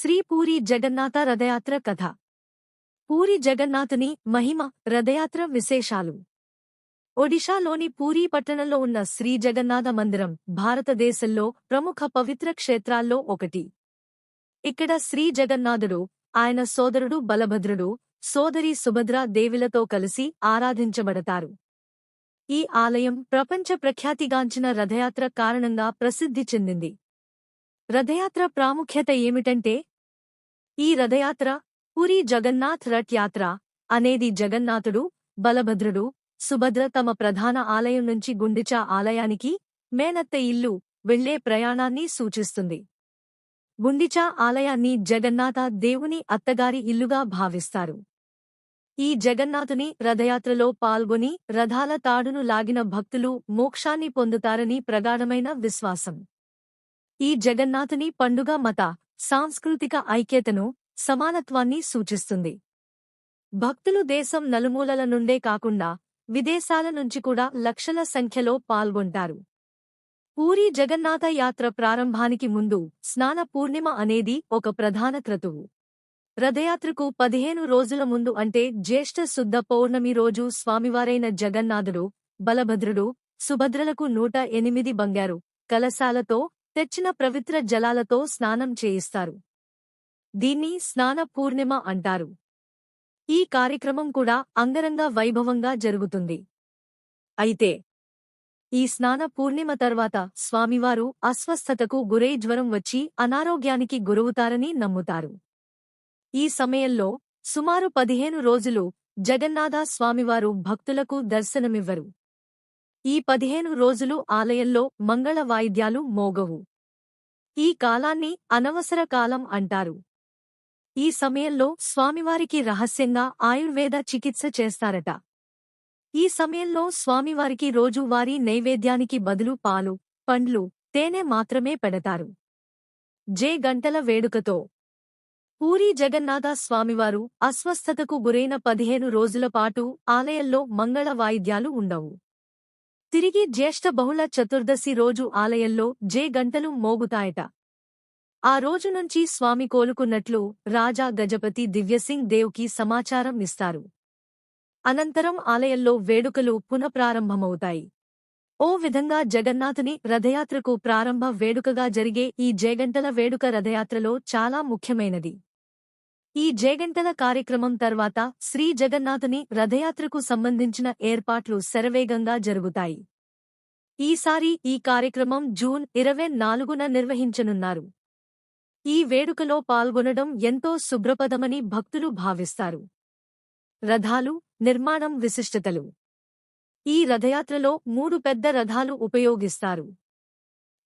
శ్రీ పూరి జగన్నాథ రథయాత్ర కథ. పూరి జగన్నాథుని మహిమ రథయాత్ర విశేషాలు. ఒడిషాలోని పూరీ పట్టణంలో ఉన్న శ్రీ జగన్నాథ మందిరం భారతదేశంలో ప్రముఖ పవిత్ర క్షేత్రాల్లో ఒకటి. ఇక్కడ శ్రీ జగన్నాథుడు ఆయన సోదరుడు బలభద్రుడు సోదరి సుభద్ర దేవిలతో కలిసి ఆరాధించబడతారు. ఈ ఆలయం ప్రపంచ ప్రఖ్యాతిగాంచిన రథయాత్ర కారణంగా ప్రసిద్ధి చెందింది. రథయాత్ర ప్రాముఖ్యత ఏమిటంటే ఈ రథయాత్ర పురి జగన్నాథ్ రథ్ యాత్ర అనేది జగన్నాథుడు బలభద్రుడు సుభద్ర తమ ప్రధాన ఆలయం నుంచి గుండిచా ఆలయానికి మేనత్త ఇల్లు వెళ్ళే ప్రయాణాన్ని సూచిస్తుంది. గుండిచా ఆలయాన్ని జగన్నాథ దేవుని అత్తగారి ఇల్లుగా భావిస్తారు. ఈ జగన్నాథుని రథయాత్రలో పాల్గొని రథాల తాడును లాగిన భక్తులు మోక్షాన్ని పొందుతారని ప్రగాఢమైన విశ్వాసం. ఈ జగన్నాథుని పండుగ మత సాంస్కృతిక ఐక్యతను సమానత్వాన్ని సూచిస్తుంది. భక్తులు దేశం నలుమూలల నుండే కాకుండా విదేశాల నుంచి కూడా లక్షల సంఖ్యలో పాల్గొంటారు. పూరి జగన్నాథ యాత్ర ప్రారంభానికి ముందు స్నాన పూర్ణిమ అనేది ఒక ప్రధాన క్రతువు. రథయాత్రకు పదిహేను రోజుల ముందు అంటే జ్యేష్ఠ శుద్ధ పౌర్ణమి రోజు స్వామివారైన జగన్నాథుడు బలభద్రుడు సుభద్రలకు నూట ఎనిమిది బంగారు కలశాలతో తెచ్చిన పవిత్ర జలాలతో స్నానం చేయిస్తారు. దీన్ని స్నాన పూర్ణిమ అంటారు. ఈ కార్యక్రమం కూడా అంగరంగ వైభవంగా జరుగుతుంది. అయితే ఈ స్నాన పూర్ణిమ తర్వాత స్వామివారు అస్వస్థతకు గురై జ్వరం వచ్చి అనారోగ్యానికి గురవుతారని నమ్ముతారు. ఈ సమయంలో సుమారు పదిహేను రోజులు జగన్నాథ స్వామివారు భక్తులకు దర్శనమివ్వరు. ఈ పదిహేను రోజులు ఆలయంలో మంగళ వాయిద్యాలు మోగవు. ఈ కాలాన్ని అనవసర కాలం అంటారు. ఈ సమయంలో స్వామివారికి రహస్యంగా ఆయుర్వేద చికిత్స చేస్తారట. ఈ సమయంలో స్వామివారికి రోజువారీ నైవేద్యానికి బదులు పాలు పండ్లు తేనె మాత్రమే పెడతారు. జే గంటల వేడుకతో. పూరీ జగన్నాథ స్వామివారు అస్వస్థతకు గురైన పదిహేను రోజులపాటు ఆలయంలో మంగళ వాయిద్యాలు ఉండవు. తిరిగి జ్యేష్ఠ బహుళ చతుర్దశి రోజు ఆలయంలో జే గంటలు మోగుతాయట. ఆ రోజు నుంచి స్వామి కోలుకున్నట్లు రాజా గజపతి దివ్యసింగ్ దేవ్కి సమాచారం ఇస్తారు. అనంతరం ఆలయంలో వేడుకలు పునఃప్రారంభమవుతాయి. ఓ విధంగా జగన్నాథుని రథయాత్రకు ప్రారంభ వేడుకగా జరిగే ఈ జయగంటల వేడుక రథయాత్రలో చాలా ముఖ్యమైనది. ఈ జేగంటల కార్యక్రమం తర్వాత శ్రీ జగన్నాథుని రథయాత్రకు సంబంధించిన ఏర్పాట్లు శరవేగంగా జరుగుతాయి. ఈసారి ఈ కార్యక్రమం జూన్ ఇరవై నాలుగున నిర్వహించనున్నారు. ఈ వేడుకలో పాల్గొనడం ఎంతో శుభ్రపదమని భక్తులు భావిస్తారు. రథాలు నిర్మాణం విశిష్టతలు. ఈ రథయాత్రలో మూడు పెద్ద రథాలు ఉపయోగిస్తారు.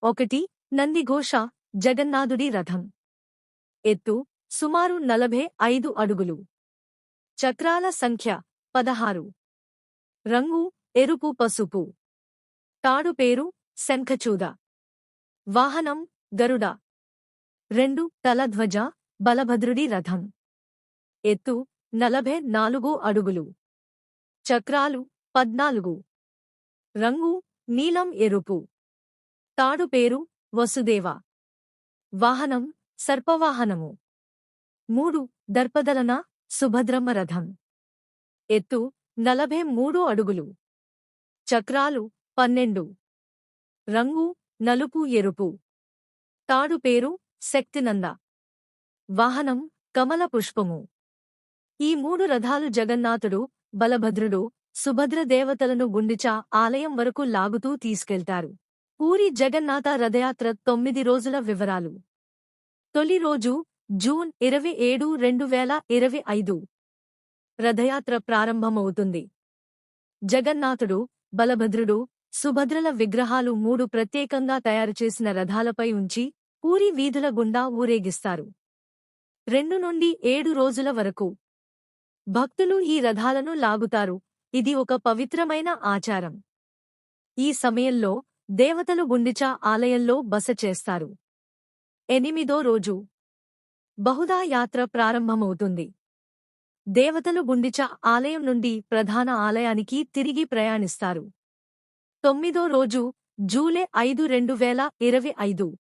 ఒకటి నందిఘోష జగన్నాథుడి రథం. ఎత్తు సుమారు నలభై ఐదు అడుగులు. చక్రాల సంఖ్య పదహారు. రంగు ఎరుపు పసుపు. తాడు పేరు శంఖచూద. వాహనం గరుడ. రెండు తలధ్వజ బలభద్రుడి రథం. ఎత్తు నలభై నాలుగు అడుగులు. చక్రాలు పద్నాలుగు. రంగు నీలం ఎరుపు. తాడు పేరు వసుదేవ. వాహనం సర్పవాహనము. మూడు దర్పదలన సుభద్రమ్మ రథం ఎత్తు నలభై మూడు అడుగులు. చక్రాలు పన్నెండు. రంగు నలుపు ఎరుపు. తాడు పేరు శక్తినంద. వాహనం కమల పుష్పము. ఈ మూడు రథాలు జగన్నాథుడు బలభద్రుడు సుభద్రదేవతలను గుండిచా ఆలయం వరకు లాగుతూ తీసుకెళ్తారు. పూరి జగన్నాథ రథయాత్ర తొమ్మిది రోజుల వివరాలు. తొలి రోజు జూన్ ఇరవై ఏడు రెండు వేల ఇరవై ఐదు. రథయాత్ర ప్రారంభమవుతుంది. జగన్నాథుడు బలభద్రుడు సుభద్రల విగ్రహాలు మూడు ప్రత్యేకంగా తయారుచేసిన రథాలపై ఉంచి పూరి వీధుల గుండా ఊరేగిస్తారు. రెండు నుండి ఏడు రోజుల వరకు భక్తులు ఈ రథాలను లాగుతారు. ఇది ఒక పవిత్రమైన ఆచారం. ఈ సమయంలో దేవతలు గుండిచా ఆలయంలో బస చేస్తారు. ఎనిమిదో రోజు బహుదా యాత్ర ప్రారంభమవుతుంది. దేవతలు గుండిచ ఆలయం నుండి ప్రధాన ఆలయానికి తిరిగి ప్రయాణిస్తారు. తొమ్మిదో రోజు జూలై ఐదు రెండు వేల ఇరవై ఐదు.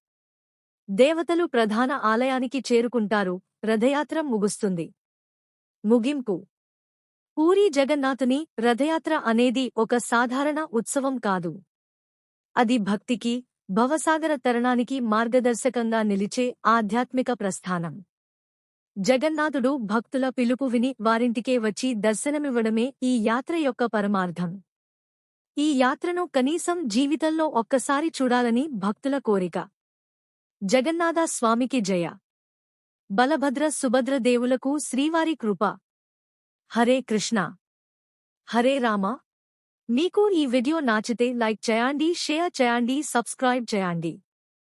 దేవతలు ప్రధాన ఆలయానికి చేరుకుంటారు. రథయాత్ర ముగుస్తుంది. ముగింపు. పూరి జగన్నాథుని రథయాత్ర అనేది ఒక సాధారణ ఉత్సవం కాదు. అది భక్తికి భవసాగర తరణానికి మార్గదర్శకంగా నిలిచే ఆధ్యాత్మిక ప్రస్థానం. జగన్నాథుడు భక్తుల పిలుపు విని వారింటికే వచ్చి దర్శనమివ్వడమే ఈ యాత్ర యొక్క పరమార్థం. ఈ యాత్రను కనీసం జీవితంలో ఒక్కసారి చూడాలని భక్తుల కోరిక. జగన్నాథ స్వామికి జయ. బలభద్ర సుభద్ర దేవులకు శ్రీవారి కృప. హరే కృష్ణ. హరే రామ. మీకు ఈ వీడియో నాచితే లైక్ చేయండి షేర్ చేయండి సబ్స్క్రైబ్ చేయండి.